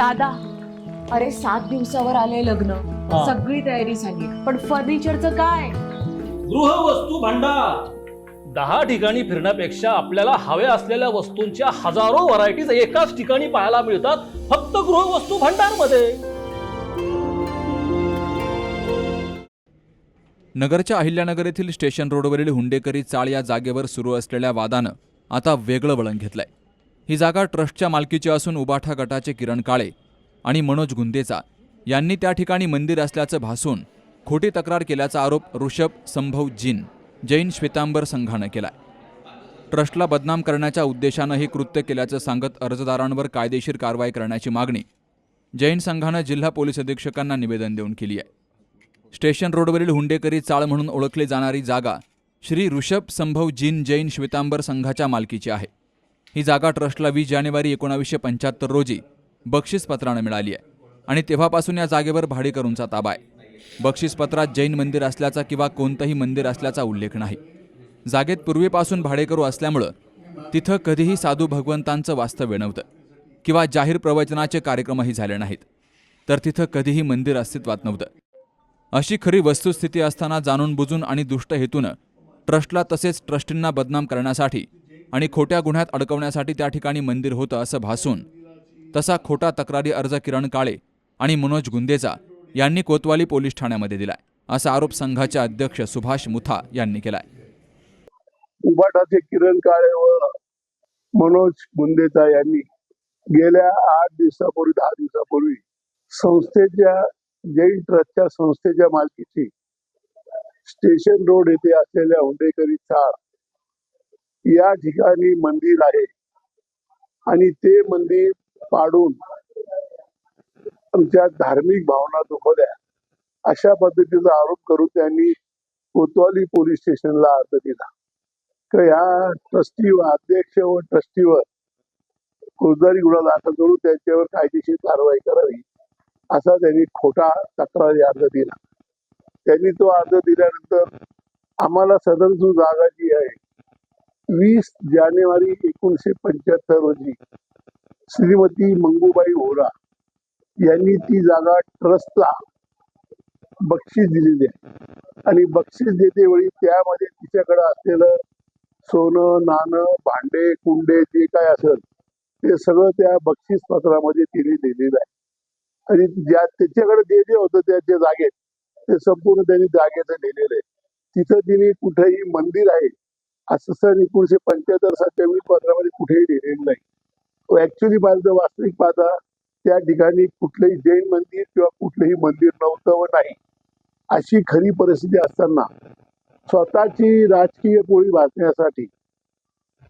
दादा अरे सात दिवसावर आले लग्न. हा. सगळी तयारी झाली. पण फर्निचरचं काय? गृहवस्तू भांडार. दहा ठिकाणी फिरण्यापेक्षा आपल्याला हव्या असलेल्या वस्तूंच्या हजारो व्हरायटीज एकाच ठिकाणी पाहायला मिळतात फक्त गृहवस्तू भांडारमध्ये नगरच्या अहिल्यानगर येथील स्टेशन रोडवरील हुंडेकरी चाळ या जागेवर सुरू असलेल्या वादानं आता वेगळं वळण घेतलंय. ही जागा ट्रस्टच्या मालकीची असून उबाठा गटाचे किरण काळे आणि मनोज गुंदेचा. यांनी त्या ठिकाणी मंदिर असल्याचं भासून खोटी तक्रार केल्याचा आरोप ऋषभ संभव जिन जैन श्वेतांबर संघानं केलाय. ट्रस्टला बदनाम करण्याच्या उद्देशानं हे कृत्य केल्याचं सांगत अर्जदारांवर कायदेशीर कारवाई करण्याची मागणी जैन संघानं जिल्हा पोलीस अधीक्षकांना निवेदन देऊन केली आहे. स्टेशन रोडवरील हुंडेकरी चाळ म्हणून ओळखली जाणारी जागा श्री ऋषभ संभव जिन जैन श्वेतांबर संघाच्या मालकीची आहे. ही जागा ट्रस्टला वीस जानेवारी एकोणावीसशे पंच्याहत्तर रोजी बक्षीसपत्रानं मिळाली आहे. आणि तेव्हापासून या जागेवर भाडेकरूंचा ताबा आहे. बक्षीसपत्रात जैन मंदिर असल्याचा किंवा कोणतंही मंदिर असल्याचा उल्लेख नाही. जागेत पूर्वीपासून भाडेकरू असल्यामुळं तिथं कधीही साधू भगवंतांचं वास्तव्य नव्हतं किंवा जाहीर प्रवचनाचे कार्यक्रमही झाले नाहीत. तर तिथं कधीही मंदिर अस्तित्वात नव्हतं. अशी खरी वस्तुस्थिती असताना जाणून बुजून आणि दुष्ट हेतूनं ट्रस्टला तसेच ट्रस्टींना बदनाम करण्यासाठी आणि खोट्या गुन्ह्यात अडकवण्यासाठी त्या ठिकाणी मंदिर होतं असं भासून. तसा खोटा तक्रारी अर्ज किरण काळे आणि मनोज गुंदेचा यांनी कोतवाली पोलीस ठाण्यामध्ये दिलाय असा आरोप संघाचे अध्यक्ष सुभाष मुथा यांनी केलाय. उबाटाचे किरण काळे व मनोज गुंदेचा यांनी गेल्या आठ दिवसापूर्वी दहा दिवसापूर्वी संस्थेच्या जैन ट्रस्टच्या संस्थेच्या मालकीची स्टेशन रोड येथे असलेल्या हुंडेकरी चाळ या ठिकाणी मंदिर आहे. आणि ते मंदिर पाडून आमच्या धार्मिक भावना दुखवल्या. अशा पद्धतीचा आरोप करून त्यांनी कोतवाली पोलीस स्टेशनला अर्ज दिला. तर ह्या ट्रस्टीवर अध्यक्ष व ट्रस्टीवर फौजदारी गुन्हा दाखल करून त्यांच्यावर कायदेशीर कारवाई करावी असा त्यांनी खोटा तक्रारी अर्ज दिला. त्यांनी तो अर्ज दिल्यानंतर आम्हाला सदर जो जागा जी आहे वीस जानेवारी एकोणीसशे पंच्याहत्तर रोजी श्रीमती मंगूबाई होरा यांनी ती जागा ट्रस्टला बक्षीस दिलेली आहे. आणि बक्षीस देतेवेळी त्यामध्ये तिच्याकडे असलेलं सोनं नाणं भांडे कुंडे जे काय असेल ते सगळं त्या बक्षीस पत्रामध्ये तिने दिलेलं आहे. आणि ज्या त्याच्याकडे जे जे होतं त्याच्या जागेत ते संपूर्ण त्यांनी जागेचं लिहिलेलं आहे. तिथं तिने कुठेही मंदिर आहे असं सन एकोणीशे पंच्याहत्तर सत्यावीस पत्रामध्ये कुठेही लिहिलेलं नाही. ऍक्च्युली माझं वास्तविक पाहता त्या ठिकाणी कुठलंही जैन मंदिर किंवा कुठलंही मंदिर नव्हतं व नाही. अशी खरी परिस्थिती असताना स्वतःची राजकीय पोळी भाजण्यासाठी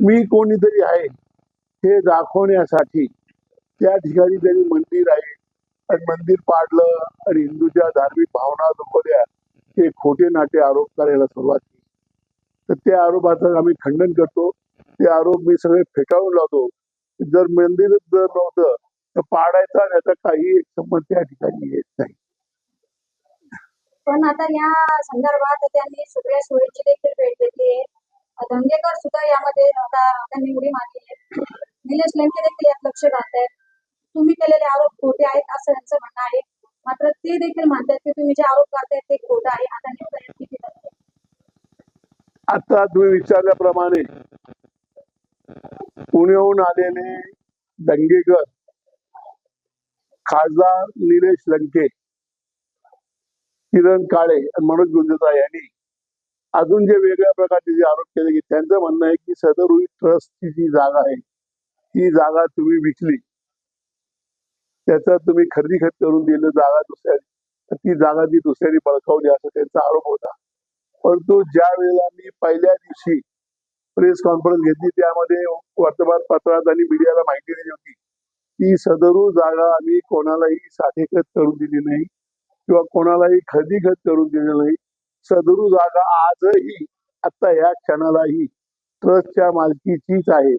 मी कोणीतरी आहे हे दाखवण्यासाठी त्या ठिकाणी जरी मंदिर आहे आणि मंदिर पाडलं आणि हिंदूच्या धार्मिक भावना दुखवल्या हे खोटे नाटे आरोप करायला सुरुवात केली. तर त्या आरोपाचं आम्ही खंडन करतो. ते आरोप मी सगळे फेटाळून लावतो. जर मंदिर जर नव्हतं तर पाडायचा याचा काही संबंध त्या ठिकाणी येत नाही. पण आता या संदर्भात त्यांनी सगळ्या सोयीची देखील भेट घेतली आहे. धंगेकर सुद्धा यामध्ये आता त्यांनी उडी मारली आहे. निलेश लेंके देखील यात लक्ष घालत आहेत. तुम्ही केलेले आरोप खोटे आहेत असं त्यांचं म्हणणं आहे. मात्र ते देखील मानतात की तुम्ही जे आरोप करतायत ते खोटं आहे. आता निवडणूक यात किती तथ्य आहे? आता तुम्ही विचारल्याप्रमाणे पुण्याहून आलेले दंगेकर खासदार निलेश लंके किरण काळे आणि मनोज गुंजता यांनी अजून जे वेगळ्या प्रकारचे जे आरोप केले की त्यांचं म्हणणं आहे की सदर ट्रस्टची जी जागा आहे ती जागा तुम्ही विकली. त्याचा तुम्ही खरेदी खत करून दिलं जागा दुसऱ्या ती जागा ती दुसऱ्याने बळकावली असा त्यांचा आरोप होता. परंतु ज्या वेळेला मी पहिल्या दिवशी प्रेस कॉन्फरन्स घेतली त्यामध्ये वर्तमानपत्रात आणि मीडियाला माहिती दिली होती की सदरू जागा आम्ही कोणालाही साधेखत करून दिली नाही किंवा कोणालाही खदीखत करून दिली नाही. सदरू जागा आजही आता ह्या क्षणालाही ट्रस्टच्या मालकीचीच आहे.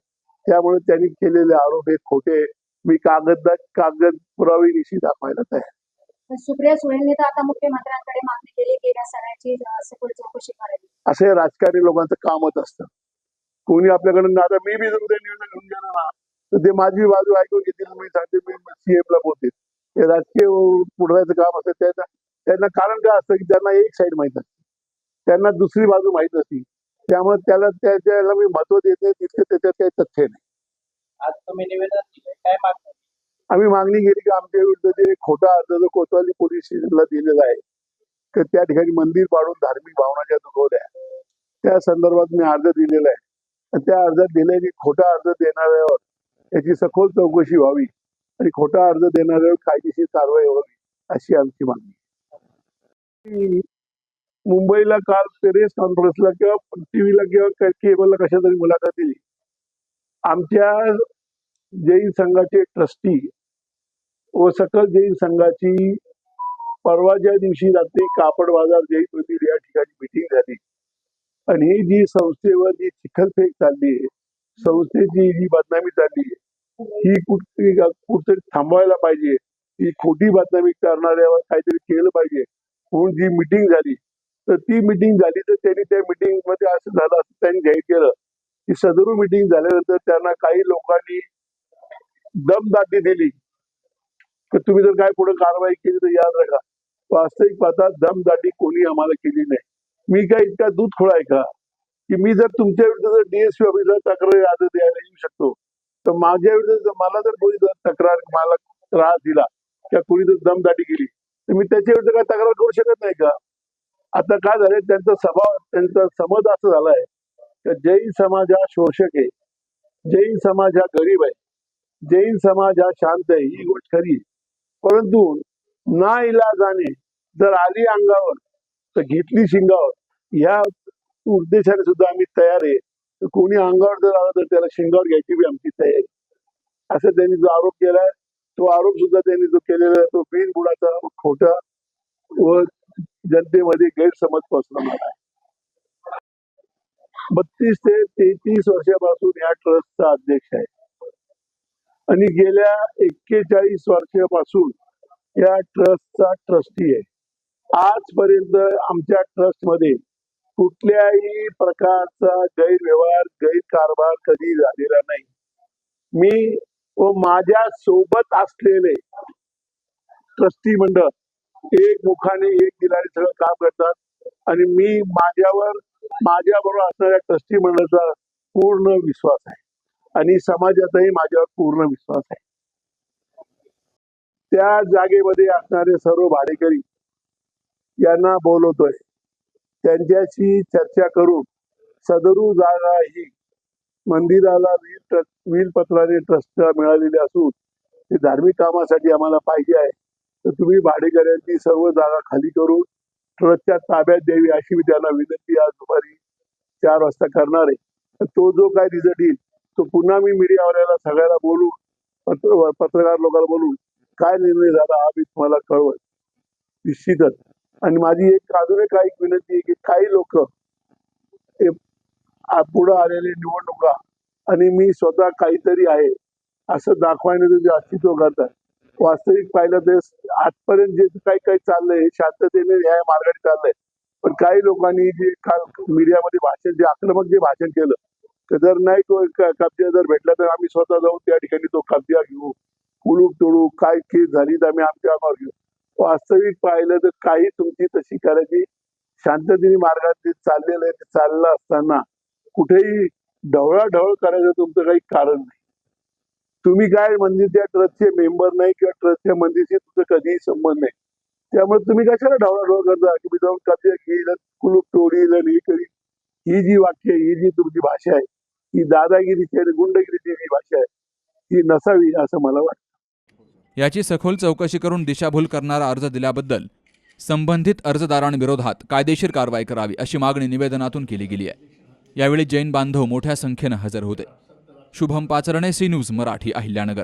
त्यामुळे त्यांनी केलेले आरोप हे खोटे. मी कागद कागद पुरावे दाखवायला तयार सुप्रिया सुळेंनी तर आता मुख्यमंत्र्यांकडे मागणी केली की या सगळ्याची सखोल चौकशी करावी. असे राजकारणी लोकांचं कामच असतं. कोणी आपल्याकडे आता मी बी जर उद्या निवेदन घेऊन गेलो ना तर ते माझी बाजू ऐकून घेतील मी सांगते मी सीएम ला बोलते हे राजकीय पुढवायचं काम असतं त्यांना त्यांना कारण काय असतं की त्यांना एक साईड माहीत असते. त्यांना दुसरी बाजू माहीत असते. त्यामुळे त्याला त्याला मी महत्त्व देते तितकं त्याच्यात काही तथ्य नाही. आज तुम्ही निवेदन काय मागणी आम्ही मागणी केली की आमच्या विरुद्ध जे खोटा अर्ज जो कोतवाली पोलीस स्टेशनला दिलेला आहे तर त्या ठिकाणी मंदिर पाडून धार्मिक भावना ज्या दुखवल्या त्या संदर्भात मी अर्ज दिलेला आहे. त्या अर्जात दिलंय की खोटा अर्ज देणाऱ्यावर याची सखोल चौकशी व्हावी आणि खोटा अर्ज देणाऱ्यावर कायदेशीर कारवाई व्हावी अशी आमची मागणी मुंबईला काल प्रेस कॉन्फरन्सला किंवा टीव्हीला किंवा केबलला कशा तरी मुलाखत दिली. आमच्या जैन संघाचे ट्रस्टी व सकल जैन संघाची परवाच्या दिवशी रात्री कापड बाजार जैन मंदिर या ठिकाणी मिटिंग झाली. आणि ही जी संस्थेवर जी चिखलफेक चालली आहे संस्थेची जी बदनामी चालली आहे ही कुठतरी कुठतरी थांबवायला पाहिजे. ही खोटी बदनामी करणाऱ्यावर काहीतरी केलं पाहिजे. म्हणून जी मिटिंग झाली तर ती मिटिंग झाली तर त्यांनी त्या मिटिंगमध्ये असं झालं असं त्यांनी जाहीर केलं. की सदरू मिटिंग झाल्यानंतर त्यांना काही लोकांनी दमदाटी दिली. तुम्ही जर काय पुढे कारवाई केली तर याद राखा वास्तविक पाहता दमदाटी कोणी आम्हाला केली नाही. मी काय इतका दूध खोळा आहे का? की मी जर तुमच्या विरुद्ध जर डीएसपी ऑफिसला तक्रार याद द्यायला येऊ शकतो तर माझ्या विरुद्ध जर मला जर कोणी जर तक्रार मला त्रास दिला किंवा कोणी जर दमदाटी केली तर मी त्याच्या विरुद्ध काय तक्रार करू शकत नाही का? आता काय झालंय त्यांचा स्वभाव त्यांचा समज असं झालाय की जैन समाज हा शोषक आहे जैन समाज हा गरीब आहे जैन समाज हा शांत आहे ही गोष्ट खरी आहे. परंतु ना इलाजाने जर आली अंगावर तर घेतली शिंगावर. ह्या उद्देशाने सुद्धा आम्ही तयार आहे. तर कोणी अंगावर जर आला तर त्याला शिंगावर घ्यायची बी आमची तयारी. असं त्यांनी जो आरोप केलाय तो आरोप सुद्धा त्यांनी जो केलेला आहे तो बिनबुडाचा खोटा व जनतेमध्ये गैरसमज पसरवणार आहे. बत्तीस ते तेहतीस वर्षापासून या ट्रस्टचा अध्यक्ष आहे. आणि गेल्या एक्केचाळीस वर्षापासून या ट्रस्टचा ट्रस्टी आहे. आजपर्यंत आमच्या ट्रस्टमध्ये कुठल्याही प्रकारचा गैरव्यवहार गैरकारभार कधी झालेला नाही. मी व माझ्या सोबत असलेले ट्रस्टी मंडळ एक मुखाने एक दिलाने सगळं काम करतात आणि मी माझ्यावर माझ्याबरोबर असणाऱ्या ट्रस्टी मंडळाचा पूर्ण विश्वास आहे. आणि समाजाचाही माझ्यावर पूर्ण विश्वास आहे. त्या जागेमध्ये असणारे सर्व भाडेकरी यांना बोलवतोय. त्यांच्याशी चर्चा करून सदरू जागा ही मंदिराला वील ट्रस्ट पत्राने ट्रस्टला मिळालेली असून ते धार्मिक कामासाठी आम्हाला पाहिजे आहे. तर तुम्ही भाडेकऱ्यांची सर्व जागा खाली करून ट्रस्टच्या ताब्यात द्यावी अशी मी त्यांना विनंती आज दुपारी चार वाजता करणार आहे. तो जो काय रिझल्ट येईल तो पुन्हा मी मीडियावाल्याला सगळ्याला बोलून पत्र पत्रकार लोकांना बोलून काय निर्णय झाला हा मी तुम्हाला कळवत निश्चितच. आणि माझी एक अजून एक एक विनंती आहे की काही लोक पुढे आलेले निवडणुका आणि मी स्वतः काहीतरी आहे असं दाखवायला जे अस्तित्व करतात. वास्तविक पाहिलं तर आजपर्यंत जे काही काही चाललंय हे शांततेने न्याय मार्गाने चाललंय. पण काही लोकांनी जे काल मीडियामध्ये भाषण जे आक्रमक जे भाषण केलं तर जर नाही तो क- कब्जा जर भेटला तर आम्ही स्वतः जाऊन त्या ठिकाणी तो कब्जा घेऊ. कुलूप तोडू काय केस झाली तर आम्ही आमच्या अंगावर घेऊ. वास्तविक पाहिलं तर काही तुमची तशी करायची शांततेने मार्गात चाललेलं आहे ते चाललं असताना कुठेही ढवळाढवळ करायचं तुमचं काही कारण नाही. तुम्ही काय म्हणजे मंदिरच्या ट्रस्टचे मेंबर नाही किंवा ट्रस्टच्या मंदिरशी तुमचं कधीही संबंध नाही. त्यामुळे तुम्ही कशाला ढवळाढवळ करता? की मी जाऊन कब्जा घेईल कुलूप तोडील आणि हे करील. ही जी वाक्य ही जी तुमची भाषा आहे ही दादागिरीची आणि गुंडगिरीची जी भाषा आहे. ही नसावी असं मला वाटतं. याची सखोल चौकशी करून दिशाभूल करणारा अर्ज दिल्याबद्दल संबंधित अर्जदारांविरोधात कायदेशीर कारवाई करावी अशी मागणी निवेदनातून केली गेली आहे. यावेळी जैन बांधव मोठ्या संख्येनं हजर होते. Shubham Pacharne C news Marathi Ahilyanagar.